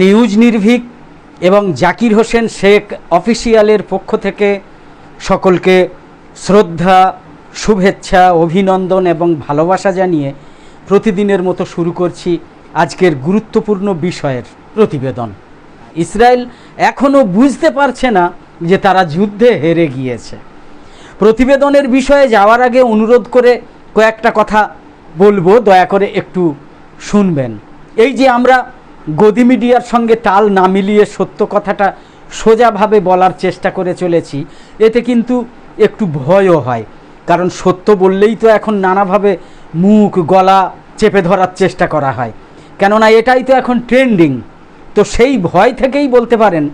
News Nirbhik এবং জাকির হোসেন শেখ অফিসিয়ালের পক্ষ থেকে সকলকে শ্রদ্ধা, শুভেচ্ছা, অভিনন্দন এবং ভালোবাসা জানিয়ে প্রতিদিনের মতো শুরু করছি আজকের গুরুত্বপূর্ণ বিষয়ের প্রতিবেদন। ইসরায়েল এখনও বুঝতে পারছে না যে তারা যুদ্ধে হেরে গিয়েছে। প্রতিবেদনের বিষয়ে যাওয়ার আগে অনুরোধ করে কয়েকটা কথা বলব, দয়া করে একটু শুনবেন। এই যে আমরা গদি মিডিয়ার সঙ্গে তাল না মিলিয়ে সত্য কথাটা সোজাভাবে বলার চেষ্টা করে চলেছি। এতে কিন্তু একটু ভয়ও হয়। কারণ সত্য বললেই তো এখন নানাভাবে মুখ, গলা চেপে ধরার চেষ্টা করা হয়। কেননা এটাই তো এখন ট্রেন্ডিং। তো সেই ভয় থেকেই বলতে পারেন,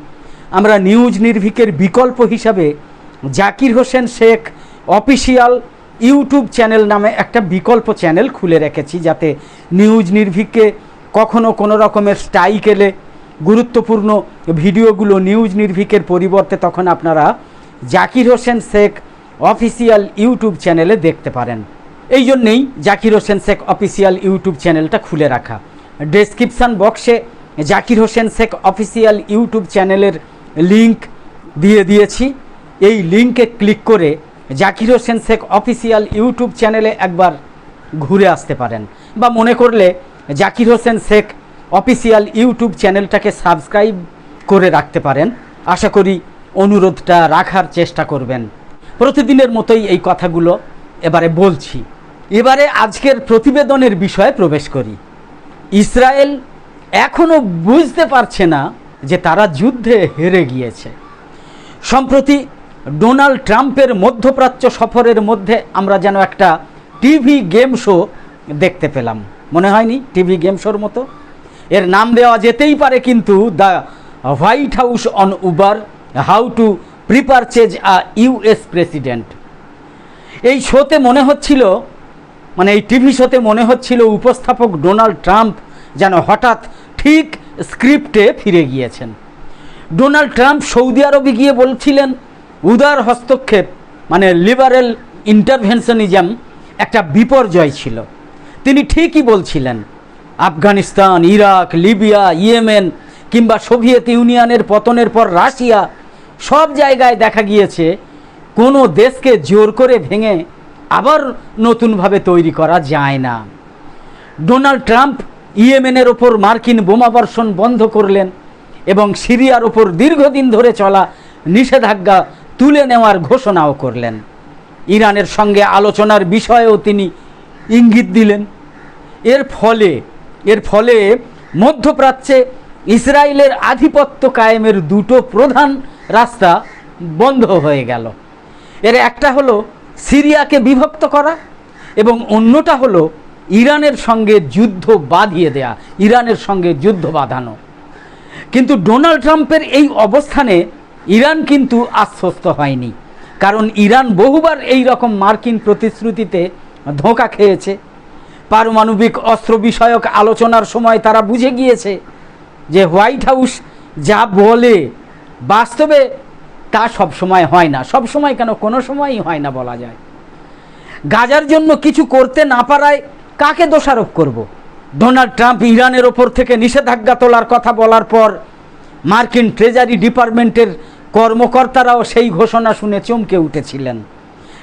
আমরা নিউজ নির্ভীকের বিকল্প হিসাবে Zakir Hossain Sheikh official YouTube channel নামে একটা বিকল্প চ্যানেল খুলে রেখেছি, যাতে নিউজ নির্ভীককে কখনো কোনো রকমের স্ট্রাইক এলে গুরুত্বপূর্ণ ভিডিওগুলো নিউজ নির্ভীকের পরিবর্তে তখন আপনারা জাকির হোসেন শেখ অফিসিয়াল ইউটিউব চ্যানেলে দেখতে পারেন। এই জন্যেই জাকির হোসেন শেখ অফিসিয়াল ইউটিউব চ্যানেলটা খুলে রাখা। ডেসক্রিপশান বক্সে জাকির হোসেন শেখ অফিসিয়াল ইউটিউব চ্যানেলের লিংক দিয়ে দিয়েছি। এই লিংকে ক্লিক করে জাকির হোসেন শেখ অফিসিয়াল ইউটিউব চ্যানেলে একবার ঘুরে আসতে পারেন। বা মনে করলে জাকির হোসেন শেখ অফিসিয়াল ইউটিউব চ্যানেলটাকে সাবস্ক্রাইব করে রাখতে পারেন। আশা করি অনুরোধটা রাখার চেষ্টা করবেন। প্রতিদিনের মতোই এই কথাগুলো এবারে বলছি। এবারে আজকের প্রতিবেদনের বিষয়ে প্রবেশ করি। ইসরায়েল এখনও বুঝতে পারছে না যে তারা যুদ্ধে হেরে গিয়েছে। সম্প্রতি ডোনাল্ড ট্রাম্পের মধ্যপ্রাচ্য সফরের মধ্যে আমরা যেন একটা টিভি গেম শো দেখতে পেলাম। মনে হয়নি? টিভি গেম শোর মতো? এর নাম দেওয়া যেতেই পারে কিন্তু the White House on Uber, how to prepurchase a US president. এই শোতে মনে হচ্ছিল মানে এই টিভি শোতে মনে হচ্ছিল উপস্থাপক ডোনাল্ড ট্রাম্প যেন হঠাৎ ঠিক স্ক্রিপ্টে ফিরে গিয়েছেন। ডোনাল্ড ট্রাম্প সৌদি আরবে গিয়ে বলছিলেন, উদার হস্তক্ষেপ মানে লিবারেল ইন্টারভেনশনিজম একটা বিপর্যয় ছিল। তিনি ঠিকই বলছিলেন, আফগানিস্তান, ইরাক, লিবিয়া, ইয়েমেন কিংবা সোভিয়েত ইউনিয়নের পতনের পর রাশিয়া সব জায়গায় দেখা গিয়েছে, কোনো দেশকে জোর করে ভেঙে আবার নতুনভাবে তৈরি করা যায় না। ডোনাল্ড ট্রাম্প ইয়েমেনের ওপর মার্কিন বোমাবর্ষণ বন্ধ করলেন এবং সিরিয়ার ওপর দীর্ঘদিন ধরে চলা নিষেধাজ্ঞা তুলে নেওয়ার ঘোষণাও করলেন। ইরানের সঙ্গে আলোচনার বিষয়েও তিনি ইঙ্গিত দিলেন। এর ফলে এর ফলে মধ্যপ্রাচ্যে ইসরায়েলের আধিপত্য কায়েমের দুটো প্রধান রাস্তা বন্ধ হয়ে গেল। এর একটা হলো সিরিয়াকে বিভক্ত করা এবং অন্যটা হলো ইরানের সঙ্গে যুদ্ধ বাঁধিয়ে দেয়া, ইরানের সঙ্গে যুদ্ধ বাঁধানো। কিন্তু ডোনাল্ড ট্রাম্পের এই অবস্থানে ইরান কিন্তু আশ্বস্ত হয়নি। কারণ ইরান বহুবার এই রকম মার্কিন প্রতিশ্রুতিতে ধোঁকা খেয়েছে। পারমাণবিক অস্ত্র বিষয়ক আলোচনার সময় তারা বুঝে গিয়েছে যে হোয়াইট হাউস যা বলে বাস্তবে তা সব সময় হয় না। সব সময় কেন? কোনো সময়ই হয় না বলা যায়। গাজার জন্য কিছু করতে না পারায় কাকে দোষারোপ করব। ডোনাল্ড ট্রাম্প ইরানের ওপর থেকে নিষেধাজ্ঞা তোলার কথা বলার পর মার্কিন ট্রেজারি ডিপার্টমেন্টের কর্মকর্তারাও সেই ঘোষণা শুনে চমকে উঠেছিলেন।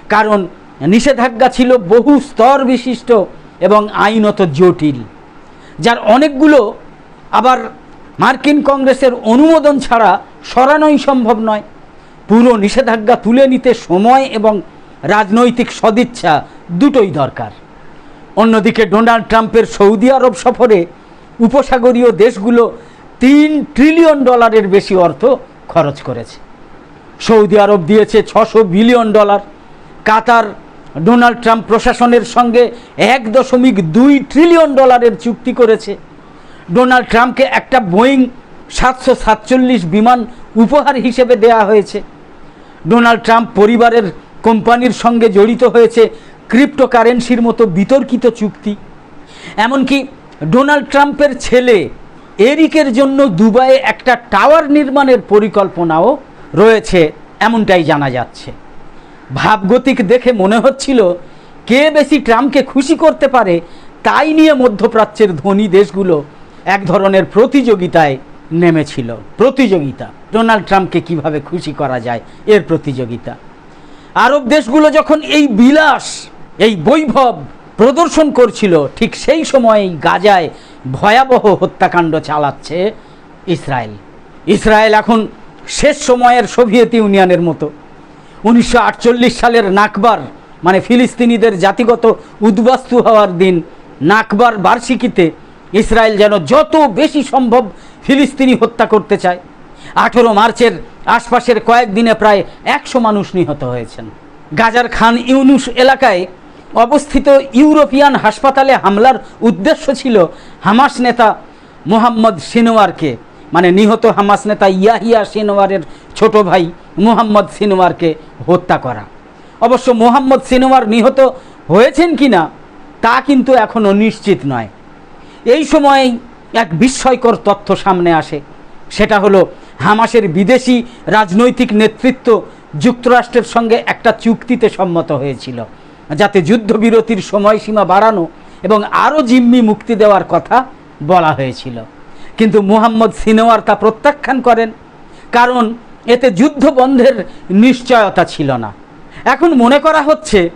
কারণ নিষেধাজ্ঞা ছিল বহু স্তর বিশিষ্ট এবং আইনত জটিল, যার অনেকগুলো আবার মার্কিন কংগ্রেসের অনুমোদন ছাড়া সরানোই সম্ভব নয়। পুরো নিষেধাজ্ঞা তুলে নিতে সময় এবং রাজনৈতিক সদিচ্ছা দুটোই দরকার। অন্যদিকে ডোনাল্ড ট্রাম্পের সৌদি আরব সফরে উপসাগরীয় দেশগুলো তিন ট্রিলিয়ন ডলারের বেশি অর্থ খরচ করেছে। সৌদি আরব দিয়েছে ছশো billion dollar, Qatar Donald Trump প্রশাসনের সঙ্গে এক দশমিক দুই ট্রিলিয়ন ডলারের চুক্তি করেছে। ডোনাল্ড ট্রাম্পকে একটা বোয়িং সাতশো সাতচল্লিশ বিমান উপহার হিসেবে দেয়া হয়েছে। ডোনাল্ড ট্রাম্প পরিবারের কোম্পানির সঙ্গে জড়িত হয়েছে ক্রিপ্টোকারেন্সির মতো বিতর্কিত চুক্তি। এমনকি ডোনাল্ড ট্রাম্পের ছেলে এরিকের জন্য দুবাইয়ে একটা টাওয়ার নির্মাণের পরিকল্পনাও রয়েছে, এমনটাই জানা যাচ্ছে। ভাবগতিক দেখে মনে হচ্ছিল, কে বেশি ট্রাম্পকে খুশি করতে পারে, তাই নিয়ে মধ্যপ্রাচ্যের ধনী দেশগুলো এক ধরনের প্রতিযোগিতায় নেমেছিল। প্রতিযোগিতা। ডোনাল্ড ট্রাম্পকে কীভাবে খুশি করা যায় এর প্রতিযোগিতা। আরব দেশগুলো যখন এই বিলাস, এই বৈভব প্রদর্শন করছিল, ঠিক সেই সময় গাজায় ভয়াবহ হত্যাকাণ্ড চালাচ্ছে ইসরায়েল। ইসরায়েল এখন শেষ সময়ের সোভিয়েত ইউনিয়নের মতো। উনিশশো আটচল্লিশ সালের নাকবার মানে ফিলিস্তিনিদের জাতিগত উদ্বাস্তু হওয়ার দিন, নাকবার বার্ষিকীতে ইসরায়েল যেন যত বেশি সম্ভব ফিলিস্তিনি হত্যা করতে চায়। আঠেরো মার্চের আশপাশের কয়েকদিনে প্রায় একশো মানুষ নিহত হয়েছেন। গাজার খান ইউনুস এলাকায় অবস্থিত ইউরোপিয়ান হাসপাতালে হামলার উদ্দেশ্য ছিল হামাস নেতা মোহাম্মদ সিনোয়ারকে মানে নিহত হামাস নেতা ইয়াহিয়া সিনোয়ারের ছোট ভাই মুহাম্মদ সিনোয়ারকে হত্যা করা। অবশ্য মোহাম্মদ সিনোয়ার নিহত হয়েছেন কিনা, তা কিন্তু এখনও নিশ্চিত নয়। এই সময়েই এক বিস্ময়কর তথ্য সামনে আসে। সেটা হলো, হামাসের বিদেশি রাজনৈতিক নেতৃত্ব যুক্তরাষ্ট্রের সঙ্গে একটা চুক্তিতে সম্মত হয়েছিল, যাতে যুদ্ধবিরতির সময়সীমা বাড়ানো এবং আরও জিম্মি মুক্তি দেওয়ার কথা বলা হয়েছিল। কিন্তু মুহাম্মদ সিনোয়ার তা প্রত্যাখ্যান করেন, কারণ এতে যুদ্ধ বন্ধের নিশ্চয়তা ছিল না। এখন মনে করা হচ্ছে,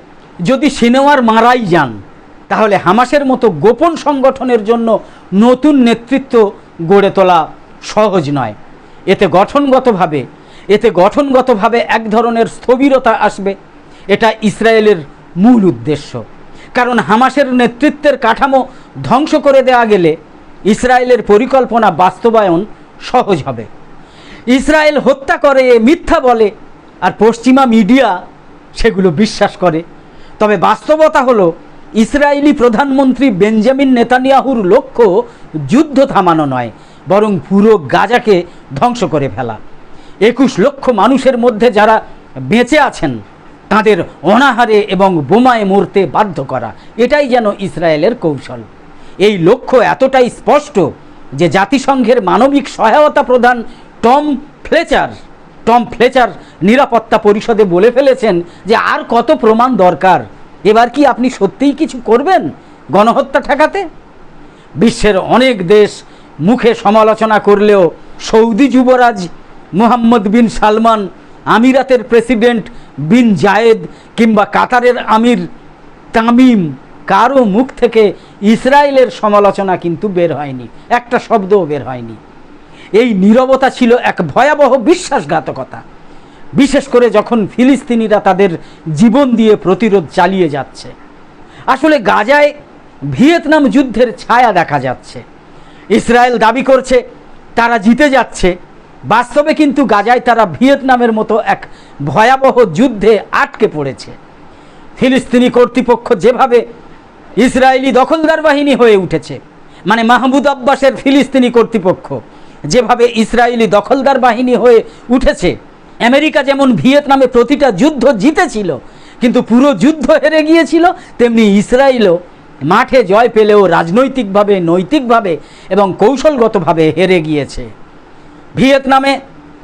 যদি সিনেমার মারাই যান, তাহলে হামাসের মতো গোপন সংগঠনের জন্য নতুন নেতৃত্ব গড়ে তোলা সহজ নয়। এতে গঠনগতভাবে এতে গঠনগতভাবে এক ধরনের স্থবিরতা আসবে। এটা ইসরায়েলের মূল উদ্দেশ্য। কারণ হামাসের নেতৃত্বের কাঠামো ধ্বংস করে দেওয়া গেলে ইসরায়েলের পরিকল্পনা বাস্তবায়ন সহজ হবে। ইসরায়েল হত্যা করে, মিথ্যা বলে, আর পশ্চিমা মিডিয়া সেগুলো বিশ্বাস করে। তবে বাস্তবতা হলো, ইসরায়েলি প্রধানমন্ত্রী বেঞ্জামিন নেতানিয়াহুর লক্ষ্য যুদ্ধ থামানো নয়, বরং পুরো গাজাকে ধ্বংস করে ফেলা। একুশ লক্ষ মানুষের মধ্যে যারা বেঁচে আছেন, তাদের অনাহারে এবং বোমায় মরতে বাধ্য করা, এটাই যেন ইসরায়েলের কৌশল। এই লক্ষ্য এতটাই স্পষ্ট যে জাতিসংঘের মানবিক সহায়তা প্রদান টম ফ্লেচার টম ফ্লেচার নিরাপত্তা পরিষদে বলে ফেলেছেন যে আর কত প্রমাণ দরকার। এবার কি আপনি সত্যিই কিছু করবেন গণহত্যা ঠেকাতে? বিশ্বের অনেক দেশ মুখে সমালোচনা করলেও সৌদি যুবরাজ মুহাম্মদ বিন সালমান, আমিরাতের প্রেসিডেন্ট বিন জায়েদ কিংবা কাতারের আমির তামিম কারও মুখ থেকে ইসরায়েলের সমালোচনা কিন্তু বের হয়নি। একটা শব্দও বের হয়নি। এই নীরবতা ছিল এক ভয়াবহ বিশ্বাসঘাতকতা। বিশেষ করে যখন ফিলিস্তিনিরা তাদের জীবন দিয়ে প্রতিরোধ চালিয়ে যাচ্ছে। আসলে গাজায় ভিয়েতনাম যুদ্ধের ছায়া দেখা যাচ্ছে। ইসরায়েল দাবি করছে, তারা জিতে যাচ্ছে। বাস্তবে কিন্তু গাজায় তারা ভিয়েতনামের মতো এক ভয়াবহ যুদ্ধে আটকে পড়েছে। ফিলিস্তিনি কর্তৃপক্ষ যেভাবে ইসরায়েলি দখলদার বাহিনী হয়ে উঠেছে মানে মাহমুদ আব্বাসের ফিলিস্তিনি কর্তৃপক্ষ যেভাবে ইসরায়েলি দখলদার বাহিনী হয়ে উঠেছে, আমেরিকা যেমন ভিয়েতনামে প্রতিটা যুদ্ধ জিতেছিল, কিন্তু পুরো যুদ্ধ হেরে গিয়েছিল, তেমনি ইসরায়েলও মাঠে জয় পেলেও রাজনৈতিকভাবে, নৈতিকভাবে এবং কৌশলগতভাবে হেরে গিয়েছে। ভিয়েতনামে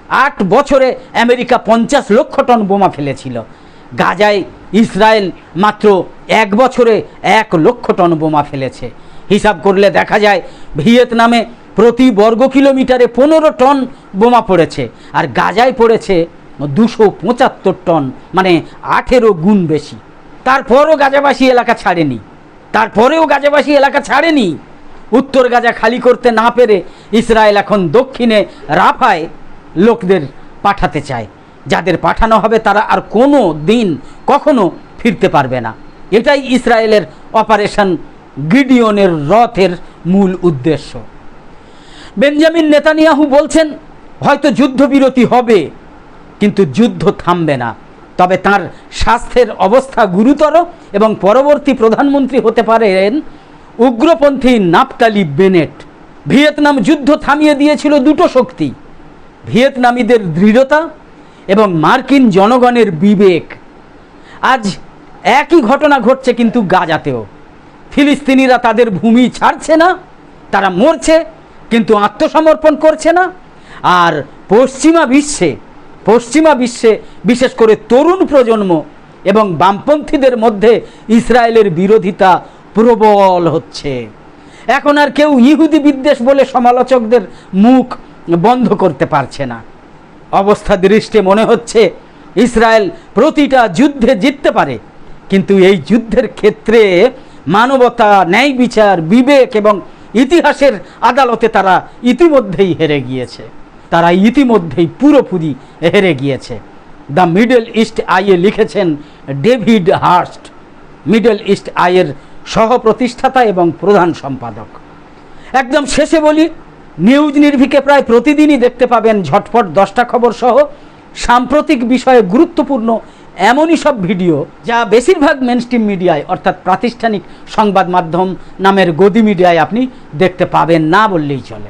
আট বছরে আমেরিকা পঞ্চাশ লক্ষ টন বোমা ফেলেছিল। গাজায় ইসরায়েল মাত্র এক বছরে এক লক্ষ টন বোমা ফেলেছে। হিসাব করলে দেখা যায়, ভিয়েতনামে প্রতি বর্গ কিলোমিটারে পনেরো টন বোমা পড়েছে, আর গাজায় পড়েছে দুশো পঁচাত্তর টন মানে আঠেরো গুণ বেশি। তারপরও গাজাবাসী এলাকা ছাড়েনি। তারপরেও গাজাবাসী এলাকা ছাড়েনি। উত্তর গাজা খালি করতে না পেরে ইসরায়েল এখন দক্ষিণে রাফায় লোকদের পাঠাতে চায়। যাদের পাঠানো হবে তারা আর কোনো দিন কখনো ফিরতে পারবে না। এটাই ইসরায়েলের অপারেশন গিডিয়নের রথের মূল উদ্দেশ্য। বেঞ্জামিন নেতানিয়াহু বলছেন, হয়তো যুদ্ধবিরতি হবে, কিন্তু যুদ্ধ থামবে না। তবে তার স্বাস্থ্যের অবস্থা গুরুতর এবং পরবর্তী প্রধানমন্ত্রী হতে পারেন উগ্রপন্থী নাপতালি বেনেট। ভিয়েতনাম যুদ্ধ থামিয়ে দিয়েছিল দুটো শক্তি, ভিয়েতনামীদের দৃঢ়তা এবং মার্কিন জনগণের বিবেক। আজ একই ঘটনা ঘটছে কিন্তু গাজাতেও। ফিলিস্তিনিরা তাদের ভূমি ছাড়ছে না, তারা মরছে কিন্তু আত্মসমর্পণ করছে না। আর পশ্চিমা বিশ্বে পশ্চিমা বিশ্বে বিশেষ করে তরুণ প্রজন্ম এবং বামপন্থীদের মধ্যে ইসরায়েলের বিরোধিতা প্রবল হচ্ছে। এখন আর কেউ ইহুদি বিদ্বেষ বলে সমালোচকদের মুখ বন্ধ করতে পারছে না। অবস্থা দৃষ্টে মনে হচ্ছে ইসরায়েল প্রতিটা যুদ্ধে জিততে পারে। কিন্তু এই যুদ্ধের ক্ষেত্রে মানবতা, ন্যায় বিচার, বিবেক এবং ইতিহাসের আদালতে তারা ইতিমধ্যেই হেরে গিয়েছে। তারা ইতিমধ্যেই পুরোপুরি হেরে গিয়েছে। দ্য মিডল ইস্ট আইয়ে লিখেছেন ডেভিড হার্স্ট। মিডল ইস্ট আইয়ের সহ প্রতিষ্ঠাতা এবং প্রধান সম্পাদক। একদম শেষে বলি, নিউজ নির্ভিকে প্রায় প্রতিদিনই দেখতে পাবেন ঝটপট দশটা খবর সহ সাম্প্রতিক বিষয়ে গুরুত্বপূর্ণ এমনই সব ভিডিও যা বেশিরভাগ মেনস্ট্রিম মিডিয়ায় অর্থাৎ প্রাতিষ্ঠানিক সংবাদ মাধ্যম নামের গদি মিডিয়ায় আপনি দেখতে পাবেন, না বললেই চলে।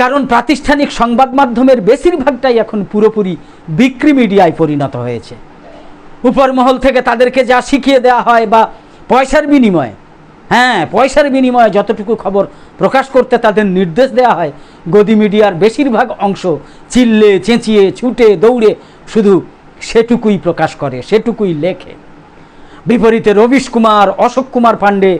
কারণ প্রাতিষ্ঠানিক সংবাদ মাধ্যমের বেশিরভাগটাই এখন পুরোপুরি বিক্রি মিডিয়ায় পরিণত হয়েছে। উপরমহল থেকে তাদেরকে যা শিখিয়ে দেওয়া হয় বা পয়সার বিনিময়ে হ্যাঁ পয়সার বিনিময়ে যতটুকু খবর প্রকাশ করতে তাদের নির্দেশ দেওয়া হয়, গদি মিডিয়ার বেশিরভাগ অংশ চিল্লে, চেঁচিয়ে, ছুটে, দৌড়ে শুধু সেটুকুই প্রকাশ করে, সেটুকুই লেখে। বিপরীতে রবিশ কুমার, অশোক কুমার পাণ্ডে,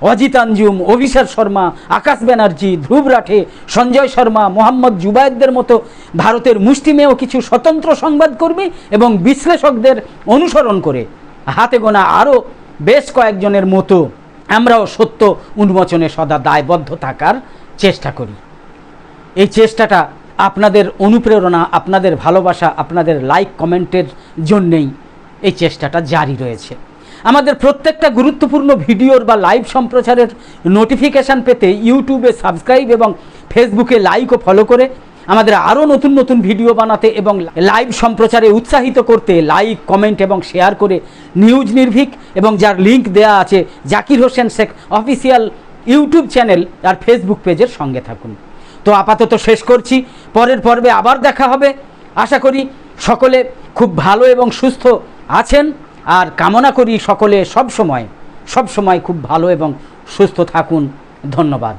অজিত আঞ্জুম, অভিষেক শর্মা, আকাশ ব্যানার্জি, ধ্রুব রাঠে, সঞ্জয় শর্মা, মোহাম্মদ জুবায়েদদের মতো ভারতের মুষ্টিমেয় কিছু স্বতন্ত্র সংবাদকর্মী এবং বিশ্লেষকদের অনুসরণ করে। হাতে গোনা আরও বেশ কয়েকজনের মতো। আমরাও সত্য উন্মোচনে সদা দায়বদ্ধ থাকার চেষ্টা করি। এই চেষ্টাটা আপনাদের অনুপ্রেরণা, আপনাদের ভালোবাসা, আপনাদের লাইক কমেন্টের জন্যেই এই চেষ্টাটা জারি রয়েছে। আমাদের প্রত্যেকটা গুরুত্বপূর্ণ ভিডিওর বা লাইভ সম্প্রচারের নোটিফিকেশান পেতে ইউটিউবে সাবস্ক্রাইব এবং ফেসবুকে লাইক ও ফলো করে আমাদের আরও নতুন নতুন ভিডিও বানাতে এবং লাইভ সম্প্রচারে উৎসাহিত করতে লাইক কমেন্ট এবং শেয়ার করে নিউজ নির্ভীক এবং যার লিংক দেয়া আছে Zakir Hossain Sheikh official YouTube channel আর ফেসবুক পেজের সঙ্গে থাকুন। তো আপাতত শেষ করছি। পরের পর্বে আবার দেখা হবে। আশা করি সকলে খুব ভালো এবং সুস্থ আছেন। আর কামনা করি সকলে সব সময় সব সময় খুব ভালো এবং সুস্থ থাকুন। ধন্যবাদ।